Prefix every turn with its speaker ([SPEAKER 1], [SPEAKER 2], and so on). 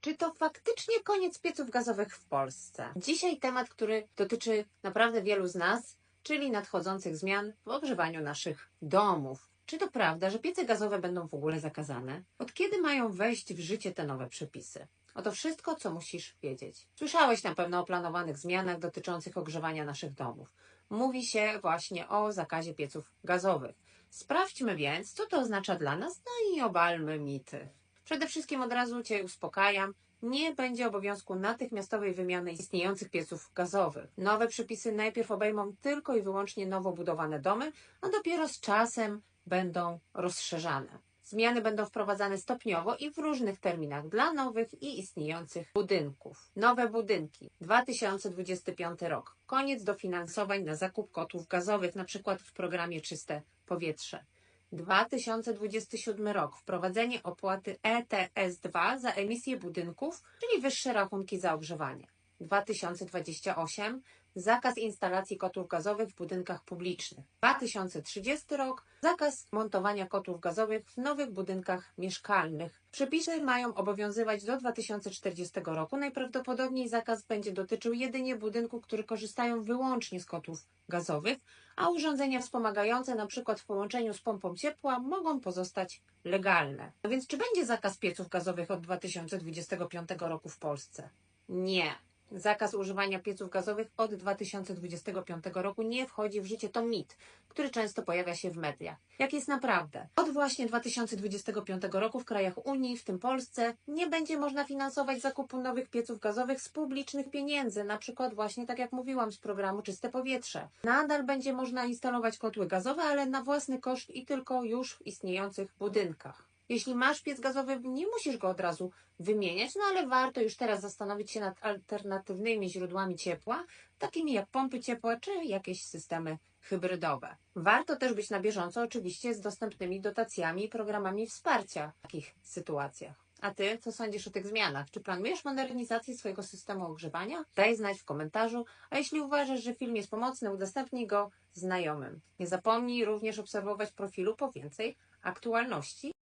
[SPEAKER 1] Czy to faktycznie koniec pieców gazowych w Polsce? Dzisiaj temat, który dotyczy naprawdę wielu z nas, czyli nadchodzących zmian w ogrzewaniu naszych domów. Czy to prawda, że piece gazowe będą w ogóle zakazane? Od kiedy mają wejść w życie te nowe przepisy? Oto wszystko, co musisz wiedzieć. Słyszałeś na pewno o planowanych zmianach dotyczących ogrzewania naszych domów. Mówi się właśnie o zakazie pieców gazowych. Sprawdźmy więc, co to oznacza dla nas, no i obalmy mity. Przede wszystkim od razu Cię uspokajam. Nie będzie obowiązku natychmiastowej wymiany istniejących pieców gazowych. Nowe przepisy najpierw obejmą tylko i wyłącznie nowo budowane domy, a dopiero z czasem będą rozszerzane. Zmiany będą wprowadzane stopniowo i w różnych terminach dla nowych i istniejących budynków. Nowe budynki 2025 rok. Koniec dofinansowań na zakup kotłów gazowych, na przykład w programie Czyste Powietrze. 2027 rok. Wprowadzenie opłaty E ETS2 za emisję budynków, czyli wyższe rachunki za ogrzewanie. 2028 zakaz instalacji kotłów gazowych w budynkach publicznych. 2030 rok zakaz montowania kotłów gazowych w nowych budynkach mieszkalnych. Przepisy mają obowiązywać do 2040 roku. Najprawdopodobniej zakaz będzie dotyczył jedynie budynków, które korzystają wyłącznie z kotłów gazowych, a urządzenia wspomagające, np. w połączeniu z pompą ciepła, mogą pozostać legalne. No więc czy będzie zakaz pieców gazowych od 2025 roku w Polsce? Nie. Zakaz używania pieców gazowych od 2025 roku nie wchodzi w życie. To mit, który często pojawia się w mediach. Jak jest naprawdę? Od właśnie 2025 roku w krajach Unii, w tym Polsce, nie będzie można finansować zakupu nowych pieców gazowych z publicznych pieniędzy, na przykład właśnie tak jak mówiłam z programu Czyste Powietrze. Nadal będzie można instalować kotły gazowe, ale na własny koszt i tylko już w istniejących budynkach. Jeśli masz piec gazowy, nie musisz go od razu wymieniać, no ale warto już teraz zastanowić się nad alternatywnymi źródłami ciepła, takimi jak pompy ciepła czy jakieś systemy hybrydowe. Warto też być na bieżąco oczywiście z dostępnymi dotacjami i programami wsparcia w takich sytuacjach. A ty, co sądzisz o tych zmianach? Czy planujesz modernizację swojego systemu ogrzewania? Daj znać w komentarzu, a jeśli uważasz, że film jest pomocny, udostępnij go znajomym. Nie zapomnij również obserwować profilu po więcej aktualności